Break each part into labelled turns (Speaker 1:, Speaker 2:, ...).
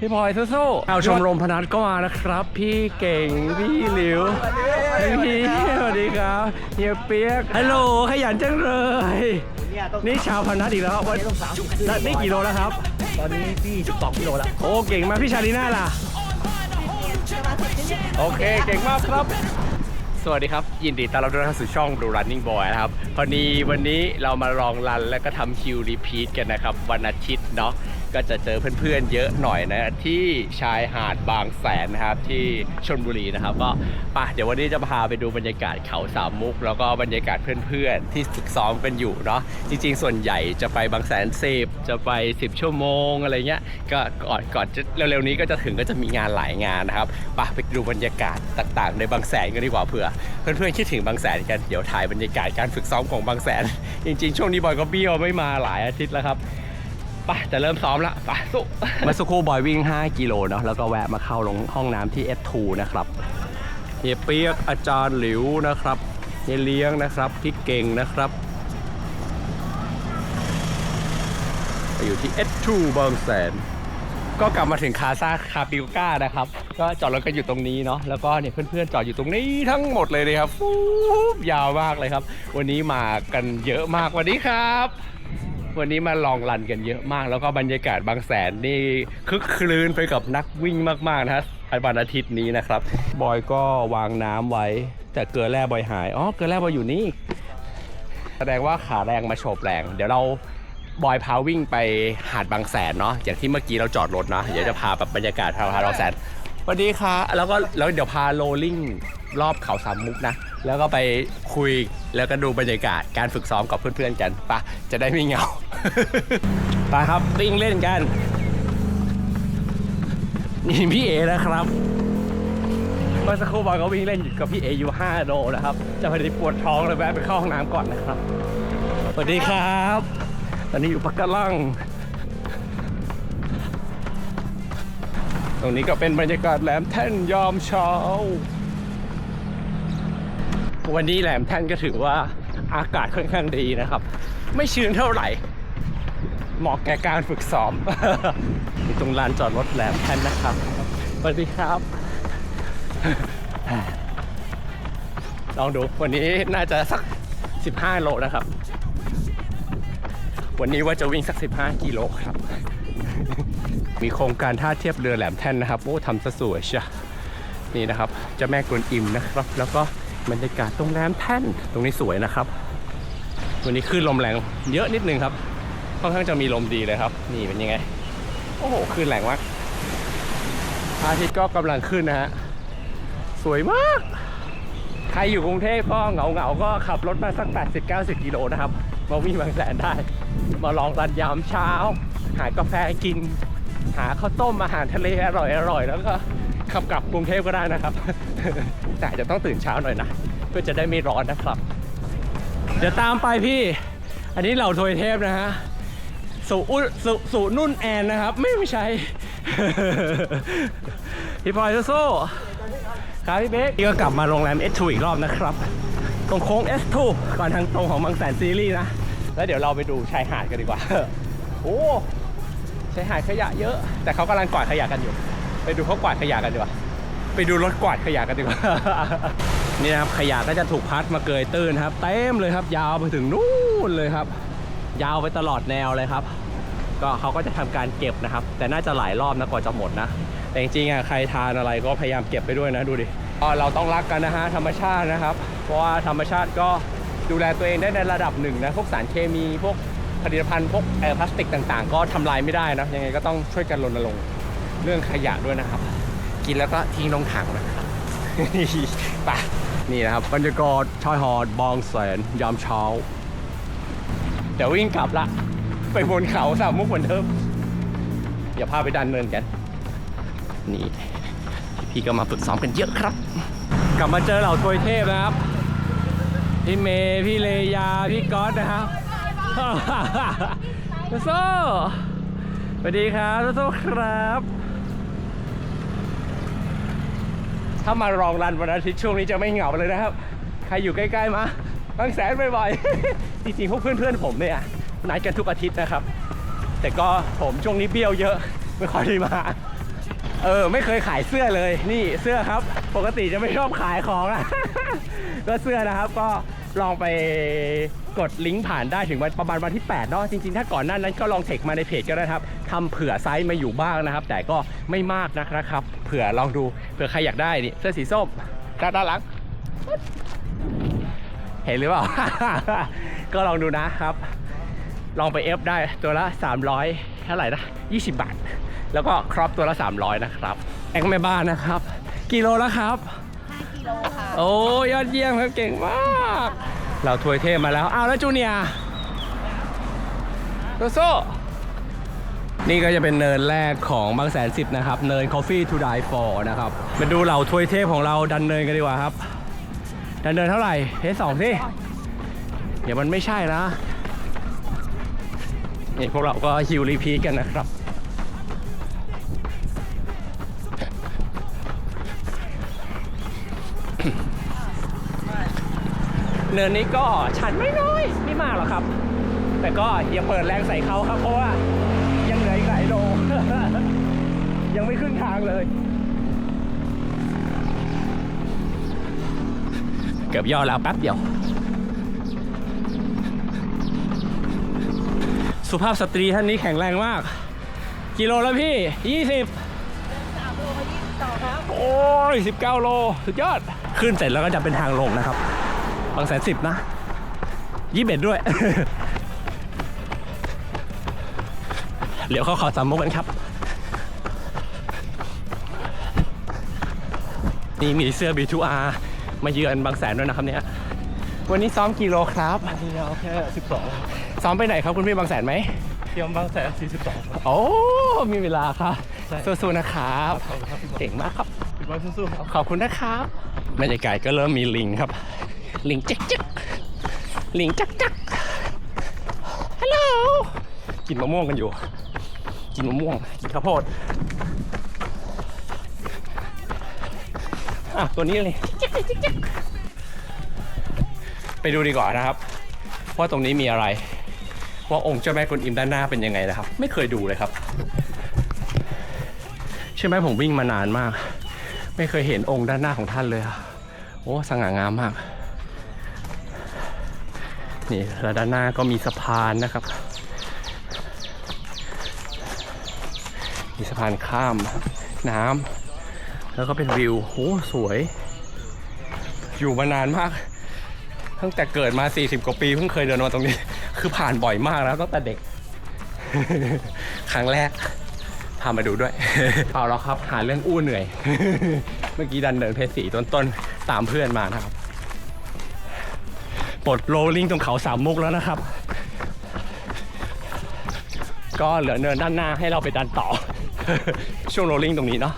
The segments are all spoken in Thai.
Speaker 1: พี่พลอยสู้ๆเอาชมรมพนัสก็มานะครับ พี่เก่งพี่หลิวพี่สวัสดีครับเฮียเปียกฮัลโหลขยันจังเลย นี่ชาวพนัสอีกแล้ววันแล้วนี่กี่โลแล้วครับ
Speaker 2: ตอนนี้พี่ 12กิโลแล้ว
Speaker 1: โอ้เก่งมากพี่ชาลีน่าล่ะ โอเคเก่งมากครับสวัสดีครับ ยินดีต้อนรับทุกท่านสู่ช่อง Blue Running Boy นะครับพอดีวันนี้เรามาลองรันแล้วก็ทำคิวรีพีทกันนะครับ วันอาทิตย์เนาะ ก็จะเจอเพื่อนๆเยอะหน่อยนะที่ชายหาดบางแสนนะครับที่ชนบุรีนะครับก็ป่ะเดี๋ยววันนี้จะพาไปดูบรรยากาศเขาสามมุก แล้วก็บรรยากาศเพื่อนๆ ที่ฝึกซ้อมกันอยู่เนาะจริง ๆ ส่วนใหญ่จะไปบางแสนสิบจะไป 10 ชั่วโมงอะไรเงี้ยก็ก่อนก่อนจะเร็วๆนี้ก็จะถึงก็จะมีงานหลายงานนะครับป่ะไปดูบรรยากาศต่างๆ ในบางแสนกันดีกว่าเผื่อเพื่อนๆคิดถึงบางแสนกันเดี๋ยวถ่ายบรรยากาศการฝึกซ้อมของบางแสน จริง ๆ ช่วงนี้บอยก็เบี้ยวไม่มาหลายอาทิตย์แล้วครับ ไปจะเริ่มซ้อมละไปสู้เมื่อสักครู่บอยวิ่ง 5 กิโลเนาะแล้วก็แวะมาเข้าลงห้องน้ำที่ F2 นะครับเฮียเปียกอาจารย์หลิวนะครับเฮียเลี้ยงนะครับพี่เก่งนะครับอยู่ที่ F2 บางแสน ก็กลับมาถึงคาซาคาปิวก้านะครับ ก็จอดรถกันอยู่ตรงนี้เนาะแล้วก็เนี่ยเพื่อนๆจอดอยู่ตรงนี้ทั้งหมดเลยนะครับฟูบยาวมากเลยครับ วันนี้มากันเยอะมากสวันนี้ครับ วันนี้มาลองรันกันเยอะมาก แล้วก็บรรยากาศบางแสนนี่คึกคลื้นไปกับนักวิ่งมากๆนะฮะวันอาทิตย์นี้นะครับ บอยก็วางน้ำไว้ แต่เกลือแร่บอยหายอ๋อเกลือแร่บอยอยู่นี่ แสดงว่าขาแรงมาโฉบแรง เดี๋ยวเราบอยพาวิ่งไปหาดบางแสนเนาะอย่างที่เมื่อกี้เราจอดรถเนาะเดี๋ยวจะพาแบบบรรยากาศพาหาดบางแสนสวัสดีค่ะแล้วก็แล้วเดี๋ยวพาโรลลิ่งรอบเขาสามมุกนะ แล้วก็ไปคุยแล้วก็ดูบรรยากาศการฝึกซ้อมกับเพื่อนๆกันไปะจะได้ไม่เหงา ไปครับวิ่งเล่นกัน นี่พี่เอนะครับเมื่อสักครู่บอยก็วิ่งเล่นอยู่กับพี่เออยู่5โลนะครับจะพอดีปวดท้องเลยแวะไปเข้าห้องน้ำก่อนนะครับสวัสดีครับตอนนี้อยู่ปักกะลังตรงนี้ก็เป็นบรรยากาศแหลมแท่นยามเช้าวันนี้แหลมแท่นก็ถือว่าอากาศค่อนข้างดีนะครับ ไม่ชื้นเท่าไหร่ เหมาะแก่การฝึกซ้อมอยู่ตรงลานจอดรถแหลมแท่นนะครับสวัสดีครับ ลองดูวันนี้น่าจะสัก 15 โลนะครับ วันนี้ว่าจะวิ่งสัก 15 กิโลครับ มีโครงการท่าเทียบเรือแหลมแท่นนะครับ โอ้ทำซะสวยเชียนี่นะครับเจ้าแม่กวนอิมนะครับ แล้วก็บรรยากาศตรงแหลมแท่นตรงนี้สวยนะครับ วันนี้คลื่นลมแรงเยอะนิดนึงครับ ค่อนข้างจะมีลมดีเลยครับ นี่เป็นยังไง โอ้โหคลื่นแรงมากอาทิตย์ก็กำลังขึ้นนะฮะ สวยมาก ใครอยู่กรุงเทพก็เหงาเหงาก็ขับรถมาสัก 80-90 กิโลนะครับ มาวิ่งบางแสนได้ มาลองรันยามเช้า หากาแฟกิน หาข้าวต้มอาหารทะเลอร่อยๆแล้วก็ขับกลับกรุงเทพก็ได้นะครับ แต่จจะต้องตื่นเช้าหน่อยนะ เพื่อจะได้ไม่ร้อนนะครับ เดี๋ยวตามไปพี่ อันนี้เหล่าทวยเทพนะฮะ สุอุสุสุนุ่นแอนนะครับ ไม่ไม่ใช่ พี่พลอยสู้ๆครับพี่เบ๊กนี่ก็กลับมาโรงแรม S2 อีกรอบนะครับ ตรงโค้ง S2 ก่อนทางตรงของบางแสนซีรีส์นะ แล้วเดี๋ยวเราไปดูชายหาดกันดีกว่า โอ้ชายหาดขยะเยอะ แต่เขากำลังกวาดขยะกันอยู่ ไปดูเขากวาดขยะกันดีกว่า ไปดูรถกวาดขยะกันดีกว่า นี่นะครับขยะก็จะถูกพัดมาเกยตื้นครับ เต็มเลยครับ ยาวไปถึงนู่นเลยครับ ยาวไปตลอดแนวเลยครับ ก็เขาก็จะทำการเก็บนะครับ แต่น่าจะหลายรอบนะกว่าจะหมดนะ แต่จริงๆอะใครทานอะไรก็พยายามเก็บไปด้วยนะดูดิเราต้องรักกันนะฮะธรรมชาตินะครับ เพราะว่าธรรมชาติก็ดูแลตัวเองได้ในระดับหนึ่งนะพวกสารเคมีพวกผลิตภัณฑ์พวกเอ่อพลาสติกต่างๆ ก็ทำลายไม่ได้นะยังไงก็ต้องช่วยกันรณรงค์เรื่องขยะด้วยนะครับ กินแล้วก็ทิ้งลงถังนะครับไปนี่นะครับบรรยากาศชายหาดบางแสนยามเช้า เดี๋ยววิ่งกลับละ ไปบนเขาสามมุกเหมือนเดิมอย่าพาไปดันเนินกัน นี่พี่ก็มาฝึกซ้อมกันเยอะครับ กลับมาเจอเหล่าทวยเทพนะครับ พี่เมย์พี่เลยา พี่ก๊อตนะครับโซ่สวัสดีครับโซ่ครับ ถ้ามารองรันวันอาทิตย์ช่วงนี้จะไม่เหงาเลยนะครับ ใครอยู่ใกล้ ๆ มา บางแสนบ่อยๆ จริงๆ พวกเพื่อนๆ ผมเนี่ยนัดกันทุกอาทิตย์นะครับ แต่ก็ผมช่วงนี้เบี้ยวเยอะ ไม่ค่อยได้มา เออ ไม่เคยขายเสื้อเลย นี่เสื้อครับ ปกติจะไม่ชอบขายของอะก็เสื้อนะครับ ก็ลองไปกดลิงก์ผ่านได้ถึงวันประมาณวันที่8เนาะจริงๆ ถ้าก่อนหน้านั้นก็ลองเทคมาในเพจก็ได้ครับทำเผื่อไซส์มาอยู่บ้างนะครับ แต่ก็ไม่มากนักนะครับ เผื่อลองดูเผื่อใครอยากได้นี่เสื้อสีส้มด้านหลัง เห็นหรือเปล่า ก็ลองดูนะครับ ลองไปเอฟได้ตัวละ 300เท่าไหร่นะ 20 บาท แล้วก็ครอปตัวละ 300 นะครับแองแม่บ้านนะครับ กิโลแล้วครับ
Speaker 3: 5กิโลค่ะ
Speaker 1: โอ้ยอดเยี่ยมครับเก่งมาก เราถวยเทพมาแล้ว อ้าวแล้วจูเนียร์โซโซนี่ก็จะเป็นเนินแรกของบางแสนสิบนะครับ เนิน Coffee to Die for นะครับ มาดูเหล่าถวยเทพของเราดันเนินกันดีกว่าครับ ดันเนินเท่าไหร่เทสสองสิเดี๋ยวมันไม่ใช่นะนี่พวกเราก็ฮิวรีพีกันนะครับเนินนี้ก็ชันไม่น้อยไม่มากหรอกครับ แต่ก็อย่าเปิดแรงใส่เขาครับ เพราะว่ายังเหลืออีกหลายโลยังไม่ขึ้นทางเลย เกือบย่อแล้วแป๊บเดียว สุภาพสตรีท่านนี้แข็งแรงมาก กิโลแล้วพี่ 20
Speaker 3: โลมา22ครับ
Speaker 1: โอ้ย 19 โล สุดยอด ขึ้นเสร็จแล้วก็จะเป็นทางลงนะครับ บางแสนสิบนะยี่สิบเอ็ดด้วย เดี๋ยวเขาขอสามมุกกันครับ นี่มีเสื้อ B2R มาเยือนบางแสนด้วยนะครับเนี่ย วันนี้ซ้อมกี่โลครับ
Speaker 2: ทีเราแค่
Speaker 1: ซ้อมไปไหนครับคุณพี่บางแสนไหม
Speaker 2: 12เตรียมบางแสน 42ครับ
Speaker 1: โอ้มีเวลาครับ
Speaker 2: ใช่
Speaker 1: สู้ๆนะครับ
Speaker 2: ขอบคุณครับพี่บอล
Speaker 1: เก่งมากครับ
Speaker 2: พี่บอลสู้ๆครับ
Speaker 1: ขอบคุณนะครับบรรยากาศก็เริ่มมีลิงครับ ลิงจักจักลิงจักจักฮัลโหลกินมะม่วงกันอยู่ กินมะม่วง กินข้าวโพด อะตัวนี้เลย ไปดูดีกว่านะครับ ว่าตรงนี้มีอะไร ว่าองค์เจ้าแม่กวนอิมด้านหน้าเป็นยังไงนะครับ ไม่เคยดูเลยครับใช่ไหมผมวิ่งมานานมาก ไม่เคยเห็นองค์ด้านหน้าของท่านเลยอะโอ้สง่างามมาก นี่แล้วด้านหน้าก็มีสะพานนะครับ มีสะพานข้ามน้ำ แล้วก็เป็นวิวโอ้สวย อยู่มานานมาก ตั้งแต่เกิดมา 40 กว่าปีเพิ่งเคยเดินมาตรงนี้ คือผ่านบ่อยมากแล้วตั้งแต่เด็ก ครั้งแรก พามาดูด้วย เปล่าหรอกครับ หาเรื่องอู้เหนื่อย เมื่อกี้ดันเดินเพจสีต้นๆ ตามเพื่อนมานะครับ ปลดโรลลิ่งตรงเขาสามมุกแล้วนะครับ ก็เหลือเนินด้านหน้าให้เราไปดันต่อ ช่วงโรลลิ่งตรงนี้เนาะ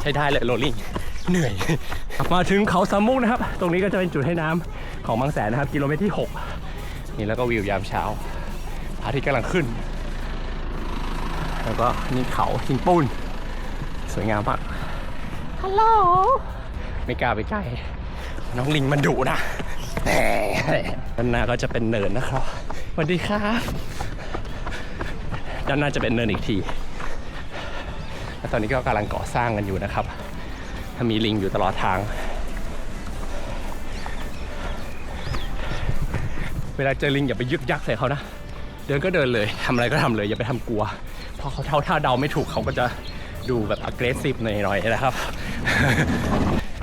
Speaker 1: ใช้ได้เลยโรลลิ่งเหนื่อย มาถึงเขาสามมุกนะครับ ตรงนี้ก็จะเป็นจุดให้น้ำของบางแสนนะครับ กิโลเมตรที่ 6 นี่แล้วก็วิวยามเช้าพระอาทิตย์กำลังขึ้น แล้วก็นี่เขาหินปูน สวยงามมากฮัลโหลไม่กล้าไปใกล้น้องลิงมันดุนะแต่ด้านหน้าก็จะเป็นเนินนะครับสวัสดีครับด้านหน้าจะเป็นเนินอีกทีและ ตอนนี้ก็กำลังก่อสร้างกันอยู่นะครับ ถ้ามีลิงอยู่ตลอดทาง เวลาเจอลิงอย่าไปยึกยักใส่เขานะ เดินก็เดินเลยทำอะไรก็ทำเลยอย่าไปทำกลัวเพราะเขาเท่าท่าเดาไม่ถูกเขาก็จะดูแบบ aggressive หน่อยๆนะครับ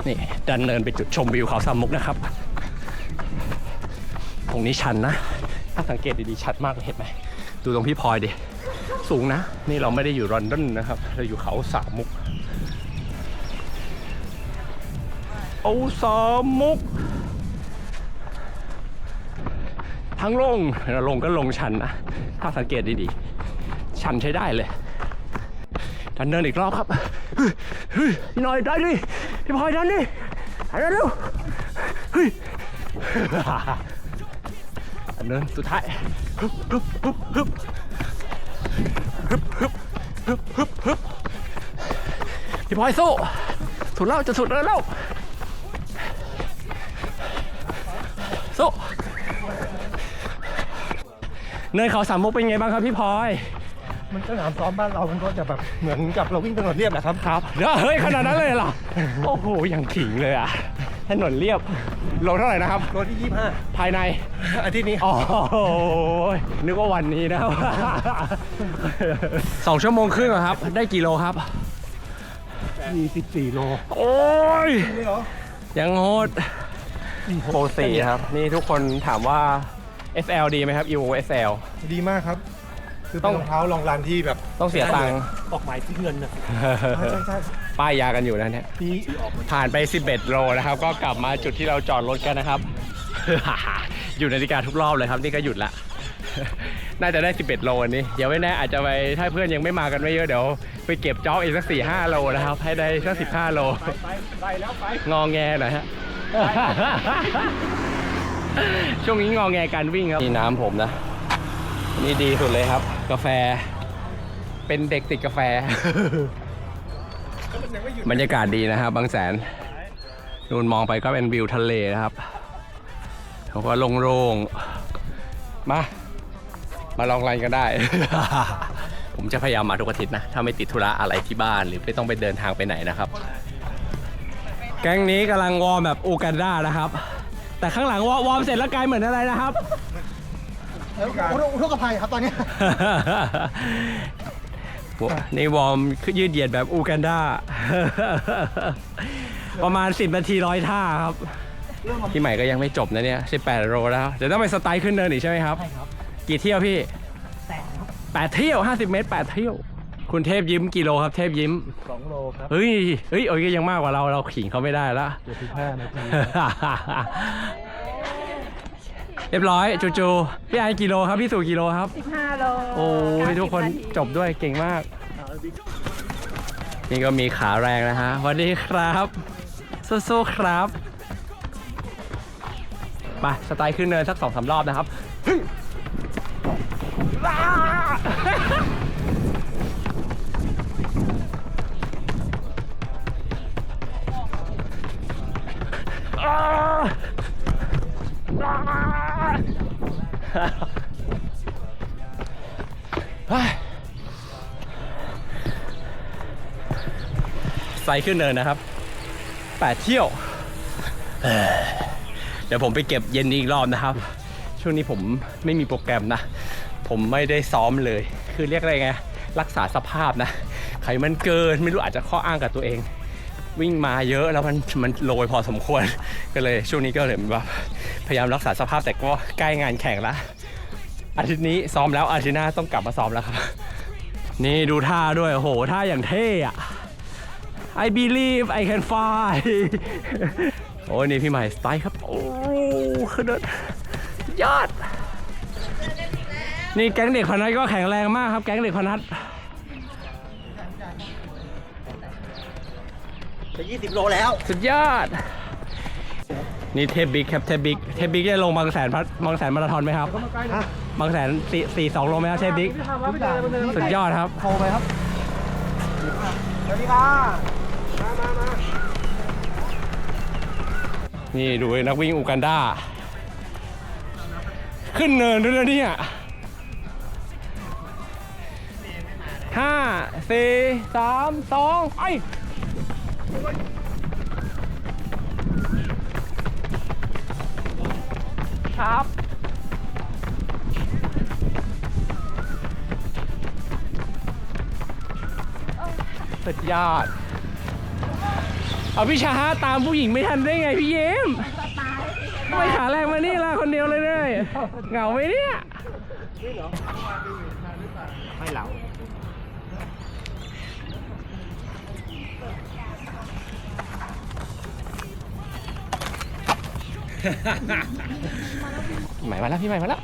Speaker 1: นี่ดันเนินไปจุดชมวิวเขาสามมุกนะครับ ตรงนี้ชันนะ ถ้าสังเกตดีๆชัดมากเลยเห็นไหม ดูตรงพี่พลอยดิ สูงนะ นี่เราไม่ได้อยู่ลอนดอนนะครับ เราอยู่เขาสามมุกเอาสามมุก ทั้งลงแล้วลงก็ลงชันนะ ถ้าสังเกตดีๆ ชันใช้ได้เลยดันเนินอีกรอบครับเฮ้ยเฮ้ยหน่อยได้ดิพี่พลอยดันดิดันเร็วเฮ้ยดันเนินสุดท้ายฮึบฮึบฮึบ ฮึบฮึบฮึบฮึบฮึบพี่พลอยสู้สุดแล้วจะสุดแล้วแล้วสู้เนินเขาสามมุกเป็นไงบ้างครับพี่พลอย
Speaker 2: มันสนามซ้อมบ้านเรา มันก็จะแบบเหมือนกับเราวิ่งถนนเรียบแหละครับ
Speaker 1: ครับเดี๋ยวเฮ้ยขนาดนั้นเลยเหรอโอ้โหอย่างขิงเลยอะ ถนนเรียบโลเท่าไหร่นะครับ
Speaker 2: รถที่
Speaker 1: ภายใน
Speaker 2: 25อาทิตย์นี้
Speaker 1: อ๋อนึกว่าวันนี้นะครับสองชั่วโมงครึ่งอะครับ ได้กี่โลครับ
Speaker 2: 24โล
Speaker 1: โอ้ย
Speaker 2: นี่เหรอ
Speaker 1: ยังโหดโปรสี่ครับ นี่ทุกคนถามว่า SL ดีไหมครับ EVO SL
Speaker 2: ดีมากครับ คือ
Speaker 1: ต้
Speaker 2: เป็
Speaker 1: อนง
Speaker 2: รองเท้าลองรันที่แบบ
Speaker 1: ต้องเสียตังค์
Speaker 2: ออกหมายที่เงินนะใช่ใช่ใช่
Speaker 1: ป้ายยากันอยู่นะเนี่ย
Speaker 2: ปี
Speaker 1: ผ่านไป 11 โลนะครับ ก็กลับมาจุดที่เราจอดรถกันนะครับหยุดนาฬิกาทุกรอบเลยครับ นี่ก็หยุดละ น่าจะได้ 11 โลวันนี้ เดี๋ยวไม่แน่อาจจะไป ถ้าเพื่อนยังไม่มากันไม่เยอะเดี๋ยว ไปเก็บจ็อกอีกสัก 4 5 โลนะครับ ให้ได้สัก 15 โล
Speaker 2: ไปไปแล้วไป
Speaker 1: งอแงหน่อยฮะ ช่วงนี้งอแงการวิ่งครับ นี่น้ำผมนะ นี่ดีสุดเลยครับ กาแฟ เป็นเด็กติดกาแฟ บรรยากาศดีนะครับ บางแสนนูนมองไปก็เป็นวิวทะเลนะครับเขาก็โล่งๆ มา มาลองไลน์กันได้ ผมจะพยายามมาทุกอาทิตย์นะ ถ้าไม่ติดธุระอะไรที่บ้านหรือไม่ต้องไปเดินทางไปไหนนะครับ แก๊งนี้กำลังวอร์มแบบอูกันดานะครับ แต่ข้างหลังวอวอร์มเสร็จแล้วกลายเหมือนอะไรนะครับ
Speaker 2: อุทกภัยครับตอนนี้
Speaker 1: นี่วอร์มยืดเหยียดแบบอูกันดา ประมาณ 10นาทีร้อยท่าครับ พี่ใหม่ก็ยังไม่จบนะเนี่ย 18 โลแล้ว เดี๋ยวต้องไปสไตล์ขึ้นเนินอีกใช่ไหมครับ
Speaker 3: ใช่ครับ
Speaker 1: กี่เที่ยวพี่แปดเที่ยว 50 เมตร 8 เที่ยว คุณเทพยิ้มกี่โลครับ เทพยิ้ม
Speaker 2: 2 โลครับ
Speaker 1: เฮ้ย เฮ้ยเอ้ยยังมากกว่าเรา เราขิงเขาไม่ได้ละ
Speaker 2: 75นาที
Speaker 1: เรียบร้อยจูจูพี่ไอกิโลครับพี่สู่กิโลครับ
Speaker 3: 15 โล
Speaker 1: โอ้ยทุกคนจบด้วยเก่งมาก นี่ก็มีขาแรงนะฮะสวัสดีครับสู้ๆครับไปสไตล์ขึ้นเนินสักสองสารอบนะครับ ไซค์ขึ้นเนินนะครับแปดเที่ยวเดี๋ยวผมไปเก็บเย็นอีกรอบนะครับ ช่วงนี้ผมไม่มีโปรแกรมนะ ผมไม่ได้ซ้อมเลย คือเรียกอะไรไง รักษาสภาพนะ ไขมันเกินไม่รู้อาจจะข้ออ้างกับตัวเอง วิ่งมาเยอะแล้วมันมันโรยพอสมควร ก็เลยช่วงนี้ก็เลยแบบพยายามรักษาสภาพแต่ก็ใกล้งานแข่งล้วอาทิตย์นี้ซ้อมแล้วอาทิตย์หน้าต้องกลับมาซ้อมแล้วครับ นี่ดูท่าด้วยโอ้โหท่าอย่างเท่อะ I believe I can fly โอ้ยนี่พี่ใหม่สไตล์ครับ โอ้คือเดินยอด นี่แก๊งเด็กพนัทก็แข็งแรงมากครับ แก๊งเด็กพนัท
Speaker 2: จะ20โลแล้ว
Speaker 1: สุดยอด นี่เทปบิ๊กครับเทปบิ๊กเทปบิ๊กจะลงบางแสนพัดบางแสนมาราธอนไหมครับบางแสนสี่สี่สองโลไหมครับเทปบิ๊กสุดยอดครับ
Speaker 2: โทรไปครับสวัสดีค่ะมามามา
Speaker 1: นี่ดูนักวิ่งอูกันดาขึ้นเนินด้วยนะเนี่ยห้าสี่สามสองไป ครับ สุดยอด เอาพี่ชาตามผู้หญิงไม่ทันได้ไงพี่เยมทำไมขาแรงมานี่ล่ะคนเดียวเลยเนี่ยเหงาไหมเนี่ย พี่ใหม่มาแล้วพี่ใหม่มาแล้ว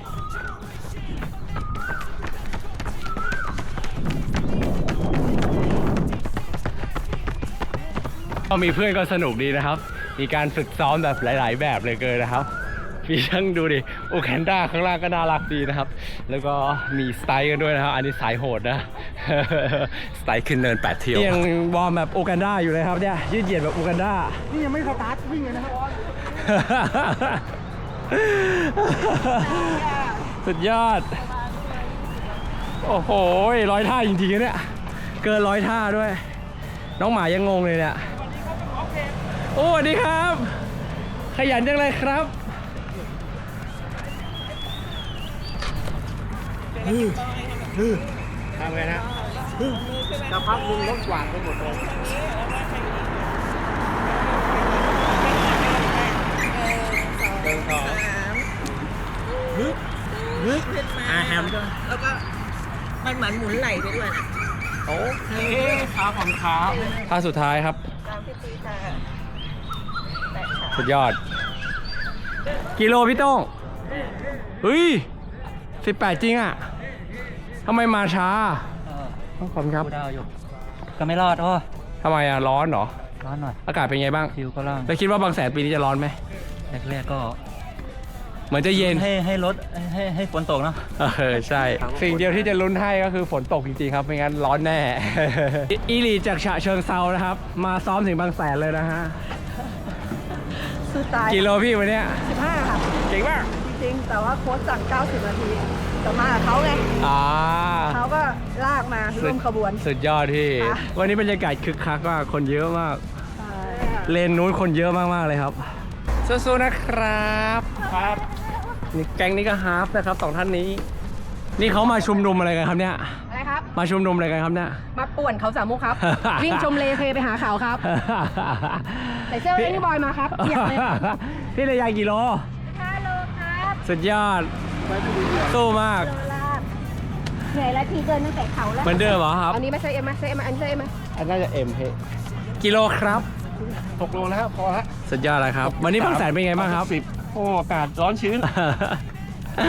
Speaker 1: ก็มีเพื่อนก็สนุกดีนะครับ มีการฝึกซ้อมแบบหลาย ๆ แบบเลยเกินนะครับพี่ช่างดูดิ โอแคนด้าข้างล่างก็น่ารักดีนะครับ แล้วก็มีสไตล์กันด้วยนะครับ อันนี้สายโหดนะ สไตล์ขึ้นเนินแปดเที่ยว ยังวอร์มแบบโอแคนด้าอยู่เลยครับเนี่ย ยืดเหยียดแบบโอแคนด้า
Speaker 2: นี่ยังไม่สตาร์ทวิ่งเลยนะครับ
Speaker 1: สุดยอด โอ้โหร้อยท่าจริงๆเนี่ย เกินร้อยท่าด้วย น้องหมายังงงเลยเนี่ยโอ้สวัสดีครับ ขยันจังเลยครับ
Speaker 2: ทำไงนะสักพักหนึงรถกวาดไปหมดเลย
Speaker 3: หนึ่งสองสามฮึบฮึบขึ้นมาแล้วก็มันเหมือนหมุนไหลไปด้วยนะ
Speaker 1: โอเคครับผมครับท่าสุดท้ายครับ
Speaker 3: ตามพี่ตีค่ะแตะขา
Speaker 1: สุดยอด กิโลพี่โต้งเฮ้ยสิบแปดจริงอะทำไมมาช้าขอบคุณครับ
Speaker 4: กูดาวอยู่ ก็ไม่รอดโอ้
Speaker 1: ทำไมอะร้อนเหรอ
Speaker 4: ร้อนหน่อย
Speaker 1: อากาศเป็นไงบ้าง
Speaker 4: คิวก็ล่าง
Speaker 1: แล้วคิดว่าบางแสนปีนี้จะร้อนไหม
Speaker 4: แรกๆก็
Speaker 1: เหมือนจะเย็น
Speaker 4: ให้ให้รถให้ให้ฝนตกเนาะ
Speaker 1: เออใช่ สิ่งเดียวที่จะลุ้นให้ก็คือฝนตกจริงๆครับ ไม่งั้นร้อนแน่ อีลีจากฉะเชิงเซานะครับ มาซ้อมถึงบางแสนเลยนะฮะ
Speaker 3: สุดตาย
Speaker 1: กิโลพี่วันเนี้ย
Speaker 3: สิบห้าค่ะ
Speaker 1: เก่งมาก
Speaker 3: จริงๆ แต่ว่าโค้ชสั่ง 90 นาทีแต่มากับเขาไง
Speaker 1: อ่า
Speaker 3: เขาก็ลากมาร่วมขบวน
Speaker 1: สุดยอดพี่
Speaker 3: ค่ะ
Speaker 1: วันนี้บรรยากาศคึกคักมากคนเยอะมาก
Speaker 3: ใช่
Speaker 1: เลนนู้นคนเยอะมากๆเลยครับ สู้ๆนะครับครับนี่แก๊งนี้ก็ฮาร์ฟนะครับสองท่านนี้ นี่เขามาชุมนุมอะไรกันครับเนี่ย
Speaker 3: อะไรครับ
Speaker 1: มาชุมนุมอะไรกันครับเนี่ย
Speaker 3: มาป่วนเขาสามมุกครับ วิ่งชมเลเพไปหาเขาครับใส่เสื้อเล่นบอยมาครับเปียกเลย
Speaker 1: พี่ระยะกี่โล
Speaker 3: 5โลครับ
Speaker 1: สุดยอดสู้มาก
Speaker 3: โลลาดเหนื่อยแล้วทีเดินตั้งแต่เขาแล้ว
Speaker 1: เหมือนเดิมเหรอครับ
Speaker 3: อันนี้ไม่ใช่เอ็มไหมใช่เอ็มไหมอันนี้ใช่เอ็มไหม
Speaker 1: อันน่าจะเอ็มเฮกิโลครับ
Speaker 2: หกโลแล้วพอละ
Speaker 1: สุดยอดเลยครับ วันนี้บางแสนเป็นไงบ้างครับ
Speaker 2: สิบโอ้อากาศร้อนชื้น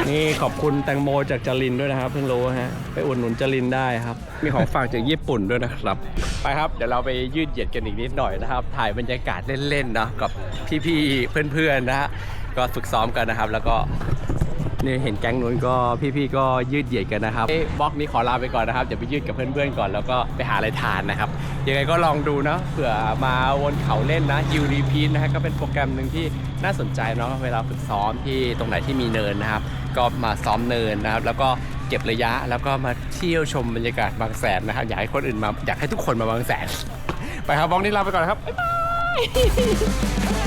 Speaker 1: นี่ขอบคุณแตงโมจากจรินด้วยนะครับ เพิ่งรู้ฮะไปอุดหนุนจรินได้ครับ มีของฝากจากญี่ปุ่นด้วยนะครับ ไปครับ เดี๋ยวเราไปยืดเหยียดกันอีกนิดหน่อยนะครับ ถ่ายบรรยากาศเล่นๆนะกับพี่ๆเพื่อนๆนะฮะก็ฝึกซ้อมกันนะครับ แล้วก็ นี่เห็นแก๊งนู้นก็พี่ๆก็ยืดเหยียดกันนะครับบล็อกนี้ขอลาไปก่อนนะครับเดี๋ยวไปยืดกับเพื่อนๆก่อนแล้วก็ไปหาอะไรทานนะครับยังไงก็ลองดูนะเผื่อมาวนเขาเล่นนะยูรีพีนะฮะก็เป็นโปรแกรมหนึ่งที่น่าสนใจเนาะเวลาฝึกซ้อมที่ตรงไหนที่มีเนินนะครับ ก็มาซ้อมเนินนะครับ แล้วก็เก็บระยะแล้วก็มาเที่ยวชมบรรยากาศบางแสนนะครับอยากให้คนอื่นมาอยากให้ทุกคนมาบางแสน ไปครับบล็อกนี้ลาไปก่อนครับบ๊ายบาย